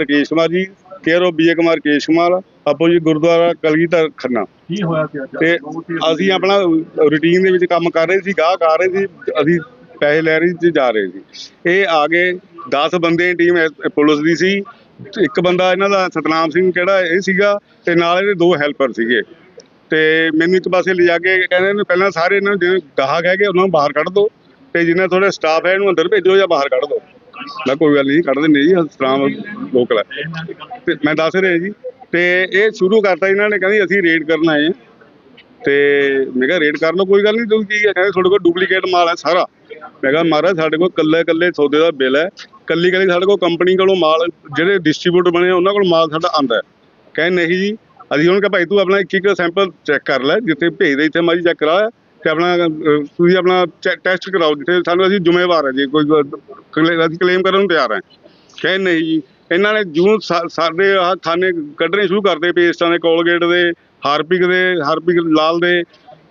Rakesh Kumar ji care of B A Kumar ਕੇਸ਼ ਕੁਮਾਰ ਆਪੋ ਜੀ ਗੁਰਦੁਆਰਾ ਕਲਗੀਧਰ ਖੰਨਾ। ਕੀ ਹੋਇਆ ਸੀ ਅੱਜ? ਤੇ ਅਸੀਂ ਆਪਣਾ ਰੂਟੀਨ ਦੇ ਵਿੱਚ ਕੰਮ ਕਰ ਰਹੇ ਸੀ ਗਾਹਕ ਆ ਰਹੇ ਸੀ ਅਸੀਂ ਪੈਸੇ ਲੈ ਰਹੇ ਸੀ ਜਾ ਰਹੇ ਸੀ। ਇਹ ਆ ਗਏ 10 ਬੰਦੇ ਟੀਮ ਪੁਲਿਸ ਦੀ ਸੀ। ਇੱਕ ਬੰਦਾ ਇਹਨਾਂ ਦਾ ਸਤਨਾਮ ਸਿੰਘ ਕਿਹੜਾ ਇਹ ਸੀਗਾ ਤੇ ਨਾਲ ਇਹਦੇ ਦੋ ਹੈਲਪਰ ਸੀਗੇ। ਤੇ ਮੈਨੂੰ ਇੱਕ ਪਾਸੇ ਲਿਜਾ ਕੇ ਕਹਿੰਦੇ ਨੇ ਪਹਿਲਾਂ ਸਾਰੇ ਇਹਨਾਂ ਨੂੰ ਜਿਹੜੇ ਗਾਹਕ ਹੈਗੇ ਉਹਨਾਂ ਨੂੰ ਬਾਹਰ ਕੱਢ ਦਿਓ ਤੇ ਜਿੰਨਾ ਥੋੜਾ ਸਟਾਫ ਹੈ ਇਹਨੂੰ ਅੰਦਰ ਭੇਜੋ ਜਾਂ ਬਾਹਰ ਕੱਢ ਦਿਓ ਮੈਂ ਕੋਈ ਗੱਲ ਨਹੀਂ ਕੱਢ ਦਿੰਦੇ ਜੀ ਸਤਨਾਮ ਲੋਕਲ ਹੈ ਤੇ ਮੈਂ ਦੱਸ ਰਿਹਾ ਜੀ, ਤੇ ਇਹ ਸ਼ੁਰੂ ਕਰਤਾ ਇਹਨਾਂ ਨੇ, ਕਹਿੰਦੀ ਅਸੀਂ ਰੇਡ ਕਰਨ ਆਏ ਹਾਂ। ਤੇ ਮੈਂ ਕਿਹਾ ਰੇਡ ਕਰ ਲਓ ਕੋਈ ਗੱਲ ਨਹੀਂ ਤੁਸੀਂ ਕੀ ਕਹਿੰਦੇ ਤੁਹਾਡੇ ਕੋਲ ਡੁਪਲੀਕੇਟ ਮਾਲ ਹੈ ਸਾਰਾ। ਮੈਂ ਕਿਹਾ ਮਹਾਰਾਜ, ਸਾਡੇ ਕੋਲ ਕੱਲੇ ਕੱਲੇ ਸੌਦੇ ਦਾ ਬਿੱਲ ਹੈ। ਕੱਲੀ ਕੱਲੀ ਸਾਡੇ ਕੋਲ ਕੰਪਨੀ ਕੋਲੋਂ ਮਾਲ, ਜਿਹੜੇ ਡਿਸਟ੍ਰੀਬਿਊਟਰ ਬਣੇ ਉਹਨਾਂ ਕੋਲ ਮਾਲ ਸਾਡਾ ਆਂਦਾ ਕਹਿੰਦੇ ਨਹੀਂ ਜੀ, ਅਸੀਂ ਉਹਨਾਂ ਕਿਹਾ ਭਾਈ ਤੂੰ ਆਪਣਾ ਇੱਕ ਇੱਕ ਸੈਂਪਲ ਚੈੱਕ ਕਰ ਲੈ, ਜਿੱਥੇ ਭੇਜਦੇ ਇੱਥੇ ਮਾਰੀ ਚੈੱਕ ਕਰਾ। ਤੇ ਆਪਣਾ ਅਹ, ਤੁਸੀਂ ਆਪਣਾ ਟੈਸਟ ਕਰਾਓ ਜਿੱਥੇ ਸਾਨੂੰ ਅਸੀਂ ਜ਼ਿੰਮੇਵਾਰ ਹੈ ਜੀ ਕੋਈ ਕਲੇ- ਅਸੀਂ ਕਲੇਮ ਕਰਨ ਨੂੰ ਤਿਆਰ ਹਾਂ। ਕਹਿ ਨਹੀਂ ਜੀ ਇਹਨਾਂ ਨੇ ਜੂਨ ਸਾ- ਸਾਡੇ ਆਹ ਖਾਨੇ ਕੱਢਣੇ ਸ਼ੁਰੂ ਕਰਦੇ ਪੇਸਟਾਂ ਦੇ ਕੋਲਗੇਟ ਦੇ ਹਾਰਪਿਕ ਦੇ ਹਾਰਪਿਕ ਲਾਲ ਦੇ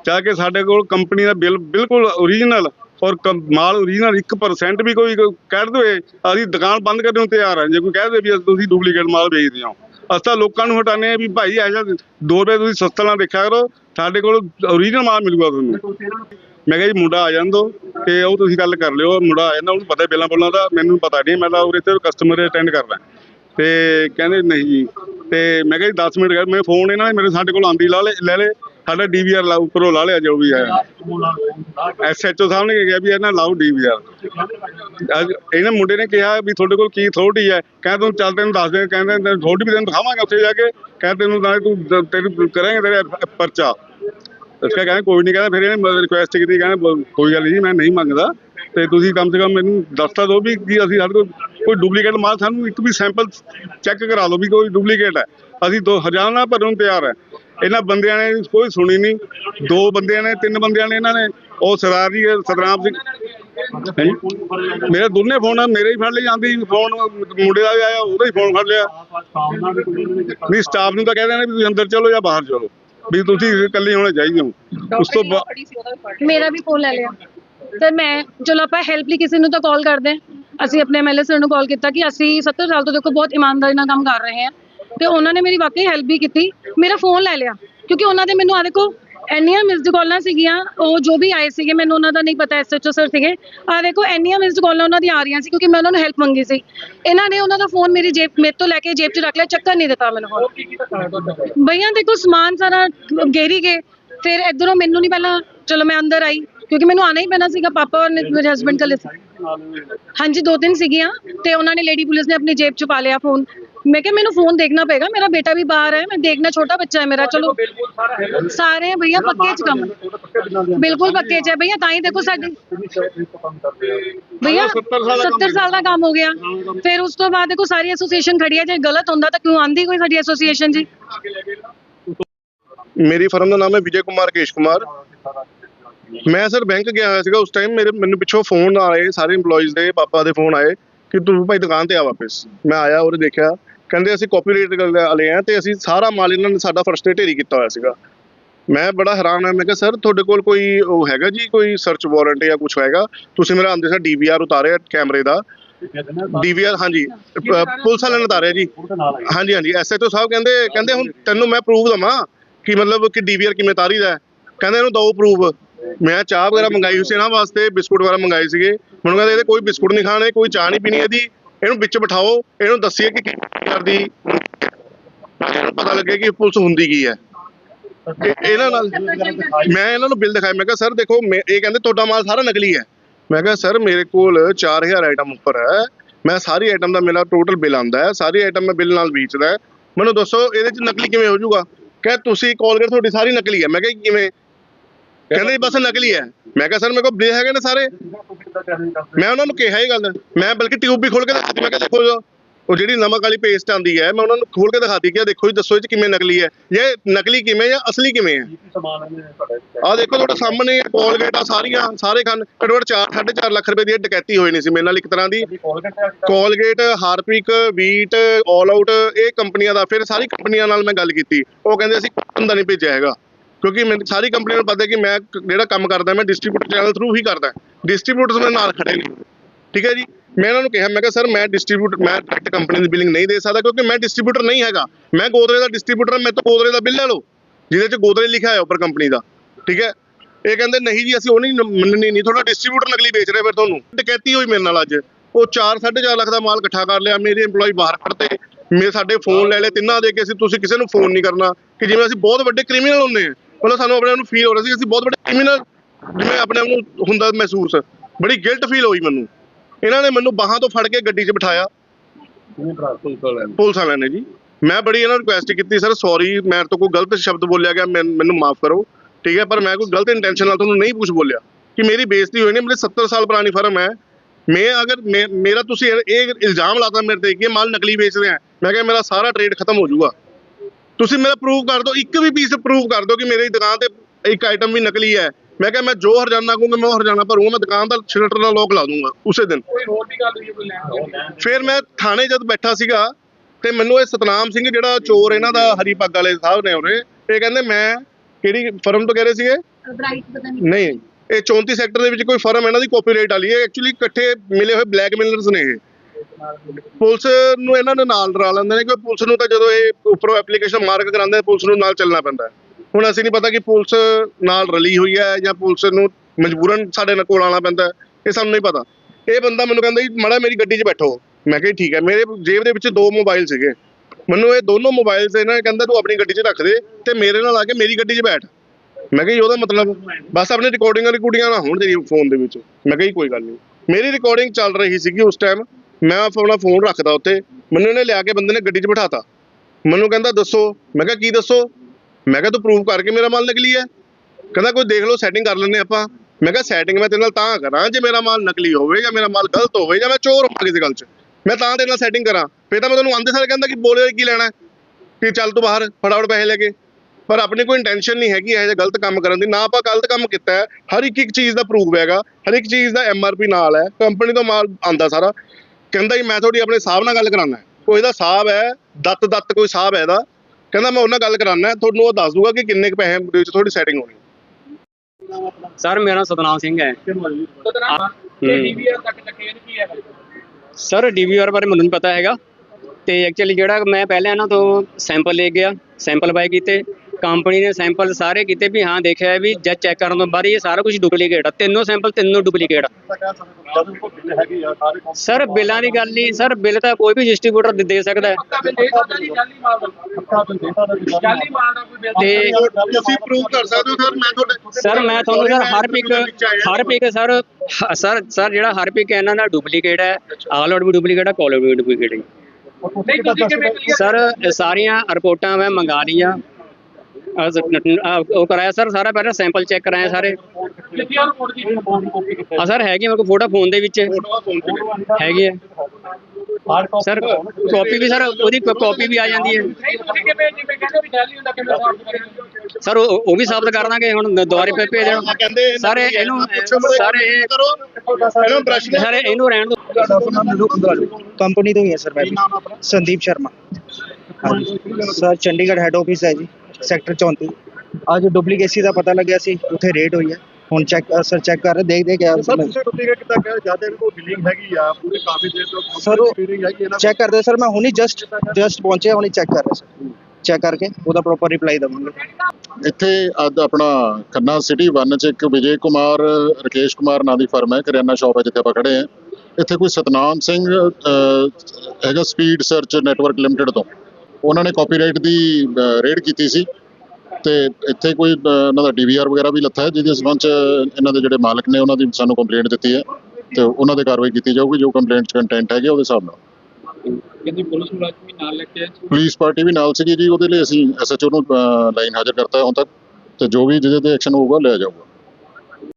ਜਾ ਕੇ ਸਾਡੇ ਕੋਲ ਕੰਪਨੀ ਦਾ ਬਿੱਲ ਬਿਲਕੁਲ ਓਰੀਜਨਲ ਔਰ ਕੰ- ਮਾਲ ਓਰੀਜਨਲ 1% ਵੀ ਕੋਈ ਕਹਿ ਦੇਵੇ ਅਸੀਂ ਦੁਕਾਨ ਬੰਦ ਕਰਨ ਨੂੰ ਤਿਆਰ ਹਾਂ। ਜੇ ਕੋਈ ਕਹਿ ਦੇ ਵੀ ਤੁਸੀਂ ਡੁਪਲੀਕੇਟ ਮਾਲ ਵੇਚਦੇ ਹੋ ਅਸੀਂ ਤਾਂ ਲੋਕਾਂ ਨੂੰ ਹਟਾਉਂਦੇ ਹਾਂ ਵੀ ਭਾਈ ਇਹ ਜਿਹਾ 2 ਰੁਪਏ ਤੁਸੀਂ ਸਸਤਾ ਨਾ ਦੇਖਿਆ ਕਰੋ ਸਾਡੇ ਕੋਲ ਓਰੀਜਨਲ ਮਾਲ ਮਿਲੂਗਾ ਤੁਹਾਨੂੰ। ਮੈਂ ਕਿਹਾ ਜੀ ਮੁੰਡਾ ਆ ਜਾਂਦਾ ਤੇ ਉਹ ਤੁਸੀਂ ਗੱਲ ਕਰ ਲਿਓ, ਮੁੰਡਾ ਆ ਜਾਂਦਾ, ਉਹਨੂੰ ਪਤਾ ਬਿੱਲਾਂ ਬੋਲਾਂ ਦਾ ਮੈਨੂੰ ਪਤਾ ਨਹੀਂ, ਮੈਂ ਤਾਂ ਉਰੇ ਤੇ ਕਸਟਮਰ ਅਟੈਂਡ ਕਰਦਾ ਤੇ ਕਹਿੰਦੇ ਨਹੀਂ ਜੀ, ਤੇ ਮੈਂ ਕਿਹਾ ਜੀ 10 ਮਿੰਟ ਕਰ ਮੈਂ ਫੋਨ ਇਹਨਾਂ ਨੇ ਮੇਰੇ ਸਾਡੇ ਕੋਲ ਆਂਦੀ ਲਾ ਲੈ ਲੈ ਲੈ, ਸਾਡਾ ਡੀਵੀਆਰ ਲਾ ਉੱਪਰੋਂ ਲਾ ਲਿਆ ਜੋ ਵੀ ਹੈ ਐਸਐਚਓ ਸਾਹਿਬ ਨੇ ਕਿਹਾ ਵੀ ਇਹਨਾਂ ਲਾਓ ਡੀਵੀਆਰ ਅੱਜ ਇਹਨਾਂ ਮੁੰਡੇ ਨੇ ਕਿਹਾ ਵੀ ਤੁਹਾਡੇ ਕੋਲ ਕੀ ਅਥਾਰਟੀ ਹੈ, ਕਹਿੰਦੇ ਤੂੰ ਚੱਲ ਤੈਨੂੰ ਦੱਸ ਦੇ, ਕਹਿੰਦੇ ਅਥਾਰਟੀ ਵੀ ਤੈਨੂੰ ਦਿਖਾਵਾਂਗੇ ਉੱਥੇ ਜਾ ਕੇ, ਕਹਿੰਦੇ ਤੈਨੂੰ ਨਾਲੇ ਤੂੰ ਦ- ਕਰਾਂਗੇ ਤੇਰੇ ਪਰਚਾ। ਇਸ ਕਰਕੇ ਕੋਈ ਨਹੀਂ ਕਹਿੰਦਾ ਫਿਰ ਇਹਨੇ ਰਿਕੁਐਸਟ ਕੀਤੀ ਕਹਿੰਦੇ ਬ- ਕੋਈ ਗੱਲ ਨਹੀਂ ਜੀ, ਮੈਂ ਨਹੀਂ ਮੰਗਦਾ। ਤੇ ਤੁਸੀਂ ਕਮ ਸੇ ਕਮ ਮੈਨੂੰ ਦੱਸ ਤਾਂ ਦਿਓ ਵੀ ਕੀ ਅਸੀਂ ਸਾਡੇ ਕੋਲ ਕੋਈ ਡੁਪਲੀਕੇਟ ਮਾਲ ਸਾਨੂੰ ਇੱਕ ਵੀ ਸੈਂਪਲ ਚੈੱਕ ਕਰਾ ਲਓ ਵੀ ਕੋਈ ਡੁਪਲੀਕੇਟ ਹੈ। ਅਸੀਂ ਦੋ ਹਜ਼ਾਰ ਭਰਨ ਨੂੰ ਤਿਆਰ ਹੈ। ਇਹਨਾਂ ਬੰਦਿਆਂ ਨੇ ਕੋਈ ਸੁਣੀ ਨਹੀਂ ਦੋ ਬੰਦਿਆਂ ਨੇ ਤਿੰਨ ਬੰਦਿਆਂ ਨੇ ਇਹਨਾਂ ਨੇ। ਉਹ ਸਰਦਾਰ ਜੀ ਸਤਰਾਮ ਸਿੰਘ। ਹੈਂ? ਜੀ? ਮੇਰੇ ਦੋਨੇ ਫੋਨ ਆ ਮੇਰੇ ਹੀ ਫੜ ਲਈ ਜਾਂਦੀ ਫੋਨ ਮੁੰਡੇ ਦਾ ਵੀ ਆਇਆ ਉਹਦਾ ਹੀ ਫੋਨ ਫੜ ਲਿਆ। ਨਹੀਂ ਸਟਾਫ ਨੂੰ ਤਾਂ ਕਹਿੰਦੇ ਨੇ ਵੀ ਤੁਸੀਂ ਅੰਦਰ ਚਲੋ ਜਾਂ ਬਾਹਰ ਚਲੋ। ਵੀ ਤੁਸੀਂ ਇਕੱਲੇ ਹੋਣੇ ਚਾਹੀਦੇ ਹੋ। ਉਸ ਤੋਂ ਬਾਅਦ ਮੇਰਾ ਵੀ ਫੋਨ ਲੈ ਲਿਆ। ਤੇ ਮੈਂ ਚਲੋ ਆਪਾਂ ਹੈਲਪ ਲਈ ਕਿਸੇ ਨੂੰ ਤਾਂ ਕਾਲ ਕਰਦੇ ਹਾਂ। ਅਸੀਂ ਆਪਣੇ ਐਮਐਲਏ ਸਰ ਨੂੰ ਕਾਲ ਕੀਤਾ ਕਿ ਅਸੀਂ 70 ਸਾਲ ਤੋਂ ਦੇਖੋ ਬਹੁਤ ਇਮਾਨਦਾਰੀ ਨਾਲ ਕੰਮ ਕਰ ਰਹੇ ਹਾਂ। ਤੇ ਉਹਨਾਂ ਨੇ ਮੇਰੀ ਵਾਕਈ ਹੈਲਪ ਵੀ ਕੀਤੀ। ਮੇਰਾ ਫੋਨ ਲੈ ਲਿਆ। ਕਿਉਂਕਿ ਉਹਨਾਂ ਦੇ ਮੈਨੂੰ ਆ ਦੇਖੋ ਇੰਨੀਆਂ ਮਿਸਡ ਕਾਲਾਂ ਸੀਗੀਆਂ, ਉਹ ਜੋ ਵੀ ਆਏ ਸੀਗੇ, ਮੈਨੂੰ ਉਹਨਾਂ ਦਾ ਨਹੀਂ ਪਤਾ ਐਸਐਚਓ ਸਰ ਸੀਗੇ। ਆ ਦੇਖੋ, ਇੰਨੀਆਂ ਮਿਸਡ ਕਾਲਾਂ ਉਹਨਾਂ ਦੀਆਂ ਆ ਰਹੀਆਂ ਸੀ, ਕਿਉਂਕਿ ਮੈਂ ਉਹਨਾਂ ਨੂੰ ਹੈਲਪ ਮੰਗੀ ਸੀ। ਇਹਨਾਂ ਨੇ ਉਹਨਾਂ ਦਾ ਫੋਨ ਮੇਰੀ ਜੇਬ, ਮੇਰੇ ਤੋਂ ਲੈ ਕੇ ਜੇਬ 'ਚ ਰੱਖ ਲਿਆ, ਚੱਕਰ ਨਹੀਂ ਦਿੱਤਾ ਮੈਨੂੰ ਫੋਨ ਭਈਆ ਦੇਖੋ, ਸਮਾਨ ਸਾਰਾ ਗੇਰੀ ਗਏ, ਫਿਰ ਇਧਰੋਂ ਮੈਨੂੰ ਨਹੀਂ ਪਹਿਲਾਂ, ਚਲੋ, ਮੈਂ ਅੰਦਰ ਆਈ, ਕਿਉਂਕਿ ਮੈਨੂੰ ਆਣਾ ਹੀ ਪੈਣਾ ਸੀਗਾ, ਪਾਪਾ ਔਰ ਮੇਰੇ ਹਸਬੰਡ ਕੱਲੇ ਸੀ। ਹਾਂਜੀ, ਦੋ ਤਿੰਨ ਸੀਗੀਆਂ, ਤੇ ਉਹਨਾਂ ਨੇ ਲੇਡੀ ਪੁਲਿਸ ਨੇ ਆਪਣੀ ਜੇਬ ਚ ਪਾ ਲਿਆ ਫੋਨ ਮੈਂ ਕਿਹਾ ਮੈਨੂੰ ਫੋਨ ਦੇਖਣਾ ਪਏਗਾ ਮੇਰਾ ਬੇਟਾ ਵੀ ਬਾਹਰ ਹੈ ਮੈਂ ਦੇਖਣਾ ਛੋਟਾ ਬੱਚਾ ਹੈ ਮੇਰਾ ਚਲੋ। ਸਾਰੇ ਭਈਆ ਪੱਕੇ ਚ ਕੰਮ। ਬਿਲਕੁਲ ਪੱਕੇ ਚ ਹੈ ਭਈਆ ਤਾਂ ਹੀ ਦੇਖੋ ਸਾਡੀ। ਭਈਆ 70 ਸਾਲ ਦਾ ਕੰਮ ਹੋ। ਗਿਆ। ਫਿਰ ਉਸ ਤੋਂ ਬਾਅਦ ਦੇਖੋ ਸਾਰੀ ਐਸੋਸੀਏਸ਼ਨ ਖੜੀ ਹੈ ਜੇ ਗਲਤ ਹੁੰਦਾ ਤਾਂ ਕਿਉਂ ਆਂਦੀ ਕੋਈ ਸਾਡੀ ਐਸੋਸੀਏਸ਼ਨ ਜੀ? ਮੇਰੀ ਫਰਮ ਦਾ ਨਾਮ ਹੈ ਵਿਜੇ ਕੁਮਾਰ ਕੇਸ਼ ਕੁਮਾਰ। ਮੈਂ ਸਰ ਬੈਂਕ ਗਿਆ ਹੋਇਆ ਸੀਗਾ ਉਸ ਟਾਈਮ ਮੇਰੇ ਮੈਨੂੰ ਪਿੱਛੋਂ ਫੋਨ ਆਏ ਸਾਰੇ EMPLOYEES ਦੇ ਪਾਪਾ ਦੇ ਫੋਨ ਆਏ ਕਿ ਤੂੰ ਭਾਈ ਦੁਕਾਨ ਤੇ ਆ ਵਾਪਸ। ਮੈਂ ਆਇਆ ਉਹਨੇ ਦੇਖਿਆ ਕਹਿੰਦੇ ਅਸੀਂ ਕਾਪੀਰਾਈਟ ਵਾਲੇ ਆ ਤੇ ਅਸੀਂ ਸਾਰਾ ਮਾਲ ਇਹਨਾਂ ਨੇ ਸਾਡਾ ਫਰਸਟ ਤੇ ਢੇਰੀ ਕੀਤਾ ਹੋਇਆ ਸੀਗਾ। ਮੈਂ ਬੜਾ ਹੈਰਾਨ ਹਾਂ ਮੈਂ ਕਿਹਾ, ਸਰ, ਤੁਹਾਡੇ ਕੋਲ ਕੋਈ ਉਹ ਹੈਗਾ ਜੀ, ਕੋਈ ਸਰਚ ਵਾਰੰਟ ਜਾਂ ਕੁਝ ਹੈਗਾ ਤੁਸੀਂ ਮੇਰਾ ਆਂਦੇ ਸਾਰ ਡੀਵੀਆਰ ਉਤਾਰਿਆ ਕੈਮਰੇ ਦਾ। ਡੀਵੀਆਰ ਹਾਂਜੀ ਪੁਲਿਸ ਵਾਲਿਆਂ ਨੇ ਉਤਾਰਿਆ ਜੀ। ਹਾਂਜੀ ਹਾਂਜੀ ਐਸਐਚਓ ਸਾਹਿਬ ਕਹਿੰਦੇ ਕਹਿੰਦੇ ਹੁਣ ਤੈਨੂੰ ਮੈਂ ਪ੍ਰੂਫ ਦਵਾਂ ਕਿ ਮਤਲਬ ਕਿ ਡੀਵੀਆਰ ਕਿਵੇਂ ਤਾਰੀਦਾ ਹੈ? ਕਹਿੰਦੇ, ਇਹਨੂੰ ਦੋ ਪ੍ਰੂਫ ਮੈਂ ਚਾਹ ਵਗੈਰਾ ਮੰਗਾਈ ਸੀ ਇਹਨਾਂ ਵਾਸਤੇ, ਬਿਸਕੁਟ ਵਗੈਰਾ ਮੰਗਾਏ ਸੀਗੇ। ਮੈਨੂੰ ਕਹਿੰਦੇ, ਇਹਦੇ ਕੋਈ ਬਿਸਕੁਟ ਨਹੀਂ ਖਾਣੇ, ਕੋਈ ਚਾਹ ਨਹੀਂ ਪੀਣੀ ਇਹਦੀ। ਇਹਨੂੰ ਵਿੱਚ ਬਿਠਾਓ, ਇਹਨੂੰ ਦੱਸੀਏ ਕਿ ਕਰਦੀ ਇਹਨੂੰ ਪਤਾ ਲੱਗੇ ਕਿ ਪੁਲਿਸ ਹੁੰਦੀ ਕੀ ਹੈ। ਇਹਨਾਂ ਨਾਲ ਮੈਂ ਇਹਨਾਂ ਨੂੰ ਬਿੱਲ ਦਿਖਾਇਆ, ਮੈਂ ਕਿਹਾ, ਸਰ, ਦੇਖੋ ਇਹ ਕਹਿੰਦੇ ਤੁਹਾਡਾ ਮਾਲ ਸਾਰਾ ਨਕਲੀ ਹੈ। ਮੈਂ ਕਿਹਾ, ਸਰ, ਮੇਰੇ ਕੋਲ 4000 ਆਈਟਮ ਉੱਪਰ ਹੈ। ਮੈਂ ਸਾਰੀ ਆਈਟਮ ਦਾ ਮੇਰਾ ਟੋਟਲ ਬਿੱਲ ਆਂਦਾ ਹੈ। ਸਾਰੀ ਆਈਟਮ ਮੈਂ ਬਿੱਲ ਨਾਲ ਵੇਚਦਾ ਮੈਨੂੰ ਦੱਸੋ, ਇਹਦੇ ਚ ਨਕਲੀ ਕਿਵੇਂ ਹੋ ਜਾਊਗਾ? ਕਹੇ, ਤੁਸੀਂ ਕਰ, ਤੁਹਾਡੀ ਸਾਰੀ ਨਕਲੀ ਹੈ। ਮੈਂ ਕਿਹਾ ਕਿਵੇਂ? ਕਹਿੰਦੇ ਜੀ ਬਸ ਨਕਲੀ ਹੈ। ਮੈਂ ਕਿਹਾ, ਸਰ, ਮੇਰੇ ਕੋਲ ਬਿੱਲ ਹੈਗੇ ਨੇ ਸਾਰੇ। ਮੈਂ ਉਹਨਾਂ ਨੂੰ ਕਿਹਾ ਇਹ ਗੱਲ। ਮੈਂ ਬਲਕਿ ਟਿਊਬ ਵੀ ਖੋਲ ਕੇ ਦਿਖਾਤੀ। ਮੈਂ ਕਿਹਾ, ਦੇਖੋ ਜੋ, ਉਹ ਜਿਹੜੀ ਨਮਕ ਵਾਲੀ ਪੇਸਟ ਆਂਦੀ ਹੈ, ਮੈਂ ਉਹਨਾਂ ਨੂੰ ਖੋਲ ਕੇ ਦਿਖਾਤੀ ਕਿ ਆਹ ਦੇਖੋ ਜੀ, ਦੱਸੋ ਇਹ ਚ ਕਿਵੇਂ ਨਕਲੀ ਹੈ। ਇਹ ਨਕਲੀ ਕਿਵੇਂ ਜਾਂ ਅਸਲੀ ਕਿਵੇਂ ਹੈ? ਆ ਦੇਖੋ, ਤੁਹਾਡੇ ਸਾਹਮਣੇ ਕੋਲਗੇਟ ਆ, ਸਾਰੀਆਂ, ਸਾਰੇ ਖਾਨ ਘੱਟੋ ਘੱਟ 4 4.5 ਲੱਖ ਰੁਪਏ ਦੀ ਇਹ ਡਕੈਤੀ ਹੋਈ ਨਹੀਂ ਸੀ ਮੇਰੇ ਨਾਲ ਇੱਕ ਤਰ੍ਹਾਂ ਦੀ। Colgate, Harpic Veet All Out ਇਹ ਕੰਪਨੀਆਂ ਦਾ, ਫਿਰ ਸਾਰੀ ਕੰਪਨੀਆਂ ਨਾਲ ਮੈਂ ਗੱਲ ਕੀਤੀ। ਉਹ ਕਹਿੰਦੇ, ਅਸੀਂ ਬੰਦਾ ਨਹੀਂ ਭੇਜਿਆ ਹੈਗਾ। ਕਿਉਂਕਿ ਮੈਨੂੰ ਸਾਰੀ ਕੰਪਨੀਆਂ ਨੂੰ ਪਤਾ ਹੈ ਕਿ ਮੈਂ ਜਿਹੜਾ ਕੰਮ ਕਰਦਾ, ਮੈਂ ਡਿਸਟ੍ਰੀਬਿਊਟਰ ਚੈਨਲ ਥਰੂ ਹੀ ਕਰਦਾ। ਡਿਸਟ੍ਰੀਬਿਊਟਰਸ ਮੇਰੇ ਨਾਲ ਖੜੇ ਨੇ। ਠੀਕ ਹੈ ਜੀ? ਮੈਂ ਇਹਨਾਂ ਨੂੰ ਕਿਹਾ, ਮੈਂ ਕਿਹਾ, ਸਰ, ਮੈਂ ਡਿਸਟ੍ਰੀਬਿਊਟਰ ਮੈਂ ਡਾਇਰੈਕਟ ਕੰਪਨੀ ਦੀ ਬਿਲਿੰਗ ਨਹੀਂ ਦੇ ਸਕਦਾ ਕਿਉਂਕਿ ਮੈਂ ਡਿਸਟ੍ਰੀਬਿਊਟਰ ਨਹੀਂ ਹੈਗਾ। ਮੈਂ ਗੋਦਰੇ ਦਾ ਡਿਸਟ੍ਰੀਬਿਊਟਰ ਮੈਂ ਤਾਂ ਗੋਦਰੇ ਦਾ ਬਿੱਲ ਲੈ ਲਓ, ਜਿਹਦੇ 'ਚ ਗੋਦਰੇ ਲਿਖਿਆ ਹੋਇਆ ਉੱਪਰ ਕੰਪਨੀ ਦਾ। ਠੀਕ ਹੈ? ਇਹ ਕਹਿੰਦੇ, ਨਹੀਂ ਜੀ, ਅਸੀਂ ਉਹ ਨਹੀਂ ਮੰਨਣੀ ਨਹੀਂ। ਤੁਹਾਡਾ ਡਿਸਟ੍ਰੀਬਿਊਟਰ ਨਕਲੀ ਵੇਚ ਰਿਹਾ ਫਿਰ ਤੁਹਾਨੂੰ। ਡਕੈਤੀ ਹੋਈ ਮੇਰੇ ਨਾਲ ਅੱਜ। ਉਹ 4 4.5 ਲੱਖ ਦਾ ਮਾਲ ਇਕੱਠਾ ਕਰ ਲਿਆ। ਮੇਰੇ EMPLOYE ਬਾਹਰ ਕੱਢਤੇ ਮੇਰੇ ਸਾਡੇ ਫੋਨ ਲੈ ਲਏ। ਤਿੰਨਾਂ ਦੇ ਕੇ ਅਸੀਂ, ਤੁਸੀਂ ਕਿਸੇ ਨੂੰ ਫੋਨ ਨਹੀਂ ਕਰਨਾ। ਕਿ ਜਿਵੇਂ ਅਸੀਂ ਬਹੁਤ ਵੱਡੇ ਕ੍ਰਿਮੀਨਲ ਹੁੰਦੇ ਆ ਮਤਲਬ ਸਾਨੂੰ ਆਪਣੇ ਆਪ ਨੂੰ ਫੀਲ ਹੋ ਰਿਹਾ ਸੀ ਅਸੀਂ ਬਹੁਤ ਵੱਡੇ ਕ੍ਰਿਮੀਨਲ ਜਿਵੇਂ ਆਪਣੇ ਆਪ ਨੂੰ ਹੁੰਦਾ ਮਹਿਸੂਸ। ਬੜੀ ਗਿਲਟ ਫੀਲ ਹੋਈ ਮੈਨੂੰ। ਇਹਨਾਂ ਨੇ ਮੈਨੂੰ ਬਾਹਾਂ ਤੋਂ ਫੜ ਕੇ ਗੱਡੀ 'ਚ ਬਿਠਾਇਆ। ਪੁਲਿਸ ਵਾਲਿਆਂ ਨੇ ਜੀ। ਮੈਂ ਬੜੀ ਇਹਨਾਂ ਨੂੰ ਰਿਕੁਐਸਟ ਕੀਤੀ ਸਰ ਸੌਰੀ ਮੈਂ ਤੋਂ ਕੋਈ ਗਲਤ ਸ਼ਬਦ ਬੋਲਿਆ ਗਿਆ, ਮੈਨੂੰ ਮਾਫ ਕਰੋ। ਠੀਕ ਹੈ, ਪਰ ਮੈਂ ਕੋਈ ਗਲਤ ਇੰਟੈਂਸ਼ਨ ਨਾਲ ਤੁਹਾਨੂੰ ਨਹੀਂ ਕੁਝ ਬੋਲਿਆ ਕਿ ਮੇਰੀ ਬੇਇੱਜ਼ਤੀ ਹੋਈ ਨਹੀਂ ਮੇਰੇ 70 ਸਾਲ ਪੁਰਾਣੀ ਫਰਮ ਹੈ। ਮੈਂ ਅਗਰ, ਮੇ- ਮੇਰਾ ਤੁਸੀਂ ਇਹ ਇਲਜ਼ਾਮ ਲਾਤਾ ਮੇਰੇ ਤੇ ਕਿ ਮਾਲ ਨਕਲੀ ਵੇਚਦੇ ਆ ਮੈਂ ਕਿਹਾ, ਮੇਰਾ ਸਾਰਾ ਟ੍ਰੇਡ ਖਤਮ ਹੋ ਜਾਊਗਾ। ਤੁਸੀਂ ਮੇਰਾ ਪ੍ਰੂਫ ਕਰ ਦਿਓ ਇੱਕ ਵੀ ਪੀਸ ਪ੍ਰੂਫ ਕਰ ਦਿਓ ਕਿ ਮੇਰੀ ਦੁਕਾਨ ਤੇ ਇੱਕ ਆਈਟਮ ਵੀ ਨਕਲੀ ਹੈ। ਮੈਂ ਕਿਹਾ ਮੈਂ ਜੋ ਹਰਜਾਨਾ ਕਹੂੰਗਾ ਮੈਂ ਉਹ ਹਰਜਾਨਾ ਭਰੂੰਗਾ ਮੈਂ ਦੁਕਾਨ ਦਾ ਸ਼ਟਰ ਦਾ ਲੋਕ ਲਾ ਦੂੰਗਾ ਉਸੇ ਦਿਨ। ਕੋਈ ਹੋਰ ਵੀ ਗੱਲ ਹੋਈ ਹੈ ਕੋਈ ਲੈਣ ਦੇਣ ਦੀ? ਫਿਰ ਮੈਂ ਥਾਣੇ ਜਦ ਬੈਠਾ ਸੀਗਾ ਤੇ ਮੈਨੂੰ ਇਹ ਸਤਨਾਮ ਸਿੰਘ ਜਿਹੜਾ ਚੋਰ ਇਹਨਾਂ ਦਾ ਹਰੀ ਪੱਗ ਵਾਲੇ ਸਾਹਿਬ ਨੇ ਉਰੇ ਇਹ ਕਹਿੰਦੇ ਮੈਂ ਕਿਹੜੀ ਫਰਮ ਤੋਂ ਕਹਿ ਰਹੇ ਸੀਗੇ? ਬ੍ਰਾਈਟ ਪਤਾ ਨਹੀਂ। ਨਹੀਂ ਇਹ 34 ਸੈਕਟਰ ਦੇ ਵਿੱਚ ਕੋਈ ਫਰਮ ਇਹਨਾਂ ਦੀ ਕਾਪੀਰਾਈਟ ਵਾਲੀ ਹੈ। ਐਕਚੁਅਲੀ ਇਕੱਠੇ ਮਿਲੇ ਹੋਏ ਬਲੈਕਮੇਲਰਸ ਨੇ ਇਹ। ਪੁਲਿਸ ਨੂੰ ਇਹਨਾਂ ਨੇ ਨਾਲ ਡਰਾ ਲੈਂਦੇ ਨੇ ਕਿ ਪੁਲਿਸ ਨੂੰ ਤਾਂ ਜਦੋਂ ਇਹ ਉੱਪਰੋਂ ਐਪਲੀਕੇਸ਼ਨ ਮਾਰਕ ਕਰਾਉਂਦੇ, ਪੁਲਿਸ ਨੂੰ ਨਾਲ ਚੱਲਣਾ ਪੈਂਦਾ ਹੁਣ ਅਸੀਂ ਨਹੀਂ ਪਤਾ ਕਿ ਪੁਲਿਸ ਨਾਲ ਰਲੀ ਹੋਈ ਹੈ ਜਾਂ ਪੁਲਿਸ ਨੂੰ ਮਜਬੂਰਨ ਸਾਡੇ ਨਾਲ ਕੋਲ ਆਉਣਾ ਪੈਂਦਾ ਇਹ ਸਾਨੂੰ ਨਹੀਂ ਪਤਾ। ਇਹ ਬੰਦਾ ਮੈਨੂੰ ਕਹਿੰਦਾ ਜੀ, ਮੜਾ, ਮੇਰੀ ਗੱਡੀ 'ਚ ਬੈਠੋ। ਮੈਂ ਕਿਹਾ, ਠੀਕ ਹੈ। ਮੇਰੇ ਜੇਬ ਦੇ ਵਿੱਚ ਦੋ ਮੋਬਾਈਲ ਸੀਗੇ। ਮੈਨੂੰ ਇਹ ਦੋਨੋਂ ਮੋਬਾਈਲ ਤੇ ਇਹਨਾਂ ਨੇ ਕਹਿੰਦਾ, ਤੂੰ ਆਪਣੀ ਗੱਡੀ 'ਚ ਰੱਖ ਦੇ ਤੇ ਮੇਰੇ ਨਾਲ ਆ ਕੇ ਮੇਰੀ ਗੱਡੀ 'ਚ ਬੈਠ। ਮੈਂ ਕਿਹਾ, ਜੀ, ਉਹਦਾ ਮਤਲਬ ਬਸ ਆਪਣੇ ਰਿਕਾਰਡਿੰਗਾਂ ਰਿਕਾਰਡਿੰਗਾਂ ਨਾ ਹੋਣ ਤੇਰੀ ਫੋਨ ਦੇ ਵਿੱਚ? ਮੈਂ ਕਿਹਾ, ਜੀ, ਕੋਈ ਗੱਲ ਨਹੀਂ। ਮੇਰੀ ਰਿਕਾਰਡਿੰਗ ਚੱਲ ਰਹੀ ਸੀਗੀ ਉਸ ਟਾਈਮ ਮੈਂ ਆਪਣਾ ਫੋਨ ਰੱਖਦਾ ਉੱਤੇ ਮੈਨੂੰ ਇਹਨੇ ਲਿਆ ਕੇ ਬੰਦੇ ਨੇ ਗੱਡੀ 'ਚ ਬਿਠਾਤਾ। ਮੈਨੂੰ ਕਹਿੰਦਾ, ਦੱਸੋ। ਮੈਂ ਕਿਹਾ, ਕੀ ਦੱਸੋ? ਮੈਂ ਕਿਹਾ, ਤੂੰ ਪ੍ਰੂਫ ਕਰਕੇ ਮੇਰਾ ਮਾਲ ਨਕਲੀ ਹੈ। ਕਹਿੰਦਾ, ਕੋਈ ਦੇਖ ਲਓ ਸੈਟਿੰਗ ਕਰ ਲੈਂਦੇ ਆਪਾਂ। ਮੈਂ ਕਿਹਾ ਸੈਟਿੰਗ ਮੈਂ ਤੇਰੇ ਨਾਲ ਤਾਂ ਕਰਾਂ, ਜੇ ਮੇਰਾ ਮਾਲ ਨਕਲੀ ਹੋਵੇ ਜਾਂ ਮੇਰਾ ਮਾਲ ਗਲਤ ਹੋਵੇ ਜਾਂ ਮੈਂ ਚੋਰ ਹੋਵਾਂ ਕਿਸੇ ਗੱਲ 'ਚ। ਮੈਂ ਤਾਂ ਤੇਰੇ ਨਾਲ ਸੈਟਿੰਗ ਕਰਾਂ। ਫੇਰ ਤਾਂ ਮੈਂ ਤੁਹਾਨੂੰ ਆਂਦੇ ਸਾਰੇ ਕਹਿੰਦਾ ਕਿ ਬੋਲੇ ਕੀ ਲੈਣਾ ਕਿ ਚੱਲ ਤੂੰ ਬਾਹਰ, ਫਟਾਫਟ ਪੈਸੇ ਲੈ ਕੇ। ਪਰ ਆਪਣੀ ਕੋਈ ਇੰਟੈਂਸ਼ਨ ਨਹੀਂ ਹੈਗੀ, ਇਹੋ ਜਿਹਾ ਗਲਤ ਕੰਮ ਕਰਨ ਦੀ। ਨਾ ਆਪਾਂ ਗਲਤ ਕੰਮ ਕੀਤਾ ਹੈ। ਹਰ ਇੱਕ ਇੱਕ ਚੀਜ਼ ਦਾ ਪ੍ਰੂਫ ਹੈਗਾ। ਹਰ ਇੱਕ ਚੀਜ਼ ਦਾ ਐਮਆਰਪੀ ਨਾਲ ਹੈ। ਕੰਪਨੀ ਤੋਂ ਮਾਲ ਆਂਦਾ ਸਾਰਾ। ਕਹਿੰਦਾ ਜੀ ਮੈਂ ਤੁਹਾਡੀ ਆਪਣੇ ਸਾਹਿਬ ਨਾਲ ਗੱਲ ਕਰਾਉਣਾ ਕੋਈ ਇਹਦਾ ਸਾਹਿਬ ਹੈ ਦੱਤ ਦੱਤ ਕੋਈ ਸਾਹਿਬ ਹੈ ਇਹਦਾ। ਕਹਿੰਦਾ ਮੈਂ ਉਹਨਾਂ ਨਾਲ ਗੱਲ ਕਰਾਉਣਾ ਤੁਹਾਨੂੰ ਉਹ ਦੱਸ ਦੂਗਾ ਕਿ ਕਿੰਨੇ ਕੁ ਪੈਸੇ ਵਿੱਚ ਤੁਹਾਡੀ ਸੈਟਿੰਗ ਹੋਣੀ ਸਰ ਮੇਰਾ ਨਾਮ ਸਤਨਾਮ ਸਿੰਘ ਹੈ। ਸਤਨਾਮ ਇਹ ਡੀਵੀਆਰ ਤੱਕ ਚੱਕੇ ਨੇ ਕੀ ਹੈ ਸਰ ਡੀਵੀਆਰ ਬਾਰੇ ਮੈਨੂੰ ਨਹੀਂ ਪਤਾ ਹੈਗਾ। ਤੇ ਐਕਚੁਅਲੀ ਜਿਹੜਾ ਮੈਂ ਪਹਿਲਾਂ ਇਹਨਾਂ ਤੋਂ ਸੈਂਪਲ ਲੈ ਗਿਆ ਸੈਂਪਲ ਬਾਈ ਕੀਤੇ ਕੰਪਨੀ ਨੇ ਸੈਂਪਲ ਸਾਰੇ ਕੀਤੇ ਵੀ ਹਾਂ ਦੇਖਿਆ ਵੀ ਜਦ ਚੈੱਕ ਕਰਨ ਤੋਂ ਬਾਅਦ ਇਹ ਸਾਰਾ ਕੁਝ ਡੁਪਲੀਕੇਟ ਆ। ਤਿੰਨੋਂ ਸੈਂਪਲ ਤਿੰਨੋਂ ਡੁਪਲੀਕੇਟ ਸਰ ਬਿੱਲਾਂ ਦੀ ਗੱਲ ਨਹੀਂ ਸਰ ਬਿੱਲ ਤਾਂ ਕੋਈ ਵੀ ਡਿਸਟ੍ਰੀਬਿਊਟਰ ਦੇ ਸਕਦਾ ਹੈ। ਤੇ ਤੁਸੀਂ ਪ੍ਰੂਫ ਕਰ ਸਕਦੇ ਹੋ ਸਰ ਮੈਂ ਤੁਹਾਡੇ ਸਰ ਮੈਂ ਤੁਹਾਨੂੰ ਸਰ ਹਰ ਪਿਕ ਹਰ ਪਿਕ ਸਰ ਸਰ ਸਰ ਜਿਹੜਾ ਹਰ ਪਿਕ ਹੈ ਇਹਨਾਂ ਦਾ ਡੁਪਲੀਕੇਟ ਹੈ ਆਲ ਆਊਟ ਵੀ ਡੁਪਲੀਕੇਟ ਹੈ ਕਾਲ ਆਊਟ ਵੀ ਡੁਪਲੀਕੇਟ ਹੈ ਸਰ ਸਾਰੀਆਂ ਰਿਪੋਰਟਾਂ ਮੈਂ ਮੰਗਾ ਲਈਆਂ ਉਹ ਕਰਾਇਆ ਸਰ ਸਾਰਾ ਪਹਿਲਾਂ ਸੈਂਪਲ ਚੈੱਕ ਕਰਾਇਆ ਸਾਰੇ। ਲਿਖਿਆ ਰਿਪੋਰਟ ਦੀ ਆ ਸਰ ਹੈਗੀ ਮੇਰੇ ਕੋਲ ਫੋਟੋ ਫੋਨ ਦੇ ਵਿੱਚ। ਹੈਗੀ ਹੈ। ਸਰ ਕਾਪੀ ਵੀ ਸਰ ਉਹਦੀ ਕਾਪੀ ਵੀ ਆ ਜਾਂਦੀ ਹੈ। ਸਰ ਉਹ ਵੀ ਸਾਬਤ ਕਰ ਦਾਂਗੇ ਹੁਣ ਦੁਬਾਰੇ ਭੇ- ਭੇਜ ਦੇਣ ਸਰ ਇਹ- ਇਹਨੂੰ ਸਰ ਇਹ ਕਰੋ। ਇਹਨੂੰ ਬ੍ਰਸ਼ ਸਰ ਇਹਨੂੰ ਰਹਿਣ ਦਿਓ। ਕੰਪਨੀ ਤੋਂ ਹੀ ਹੈ ਸਰ ਮੈਂ। Sandeep Sharma. Sir Chandigarh head office ਹੈ ਜੀ। ਸੈਕਟਰ 34 ਅੱਜ ਡੁਪਲੀਕੇਸੀ ਦਾ ਪਤਾ ਲੱਗਿਆ ਸੀ ਉੱਥੇ ਰੇਡ ਹੋਈ ਹੈ ਹੁਣ ਚੈੱਕ ਸਰ ਚੈੱਕ ਕਰ ਰਹੇ ਦੇਖਦੇ ਕਿਆ ਸਰ ਤੁਸੀਂ ਗਏ ਕਿਤਾ ਕਿਹਾ? ਜ਼ਿਆਦਾ ਇਹਨੂੰ ਬਿਲਿੰਗ ਹੈਗੀ ਆ ਪੂਰੀ ਕਾਫੀ ਦੇਰ ਤੋਂ ਇਹਨਾਂ ਚੈੱਕ ਕਰਦੇ ਸਰ ਮੈਂ ਹੁਣੀ ਜਸਟ ਜਸਟ ਪਹੁੰਚਿਆ ਹੁਣੀ ਚੈੱਕ ਕਰ ਰਿਹਾ ਸਰ ਚੈੱਕ ਕਰਕੇ ਉਹਦਾ ਪ੍ਰੋਪਰ ਰਿਪਲਾਈ ਦਵਾਂਗੇ। ਇੱਥੇ ਅੱਜ ਆਪਣਾ ਖੰਨਾ ਸਿਟੀ 1 ਚ ਇੱਕ ਵਿਜੇ ਕੁਮਾਰ ਰਕੇਸ਼ ਕੁਮਾਰ ਨਾਂ ਦੀ ਫਰਮ ਹੈ ਕਰਿਆਨਾ ਸ਼ਾਪ ਹੈ ਜਿੱਥੇ ਆਪਾਂ ਖੜੇ ਹਾਂ। ਇੱਥੇ ਕੋਈ ਸਤਨਾਮ ਸਿੰਘ ਹੈਗਾ ਸਪੀਡ ਸਰਚ ਨੈਟਵਰਕ ਲਿਮਟਿਡ ਤੋਂ। ਉਹਨਾਂ ਨੇ ਕਾਪੀਰਾਈਟ ਦੀ ਰੇਡ ਕੀਤੀ ਸੀ ਤੇ ਇੱਥੇ ਕੋਈ ਉਹਨਾਂ ਦਾ ਡੀਵੀਆਰ ਵਗੈਰਾ ਵੀ ਲੱਥਾ ਹੈ ਜਿਹਦੇ ਸਬੰਧ ਚ ਇਹਨਾਂ ਦੇ ਜਿਹੜੇ ਮਾਲਕ ਨੇ ਉਹਨਾਂ ਦੀ ਸਾਨੂੰ ਕੰਪਲੇਂਟ ਦਿੱਤੀ ਹੈ ਤੇ ਉਹਨਾਂ ਦੇ ਕਾਰਵਾਈ ਕੀਤੀ ਜਾਊਗੀ ਜੋ ਕੰਪਲੇਂਟ ਚ ਕੰਟੈਂਟ ਹੈਗੇ ਉਹਦੇ ਹਿਸਾਬ ਨਾਲ ਕਹਿੰਦੇ ਪੁਲਿਸ ਮੁਲਾਜ਼ਮ ਵੀ ਨਾਲ ਲੈ ਕੇ ਆਏ। ਪੁਲਿਸ ਪਾਰਟੀ ਵੀ ਨਾਲ ਸੀਗੀ ਜੀ ਉਹਦੇ ਲਈ ਅਸੀਂ ਐਸਐਚਓ ਨੂੰ ਲਾਈਨ ਹਾਜ਼ਰ ਕਰਤਾ ਹੁਣ ਤੱਕ ਤੇ ਜੋ ਵੀ ਜਿਹਦੇ ਤੇ ਐਕਸ਼ਨ ਹੋਊਗਾ ਲਿਆ ਜਾਊਗਾ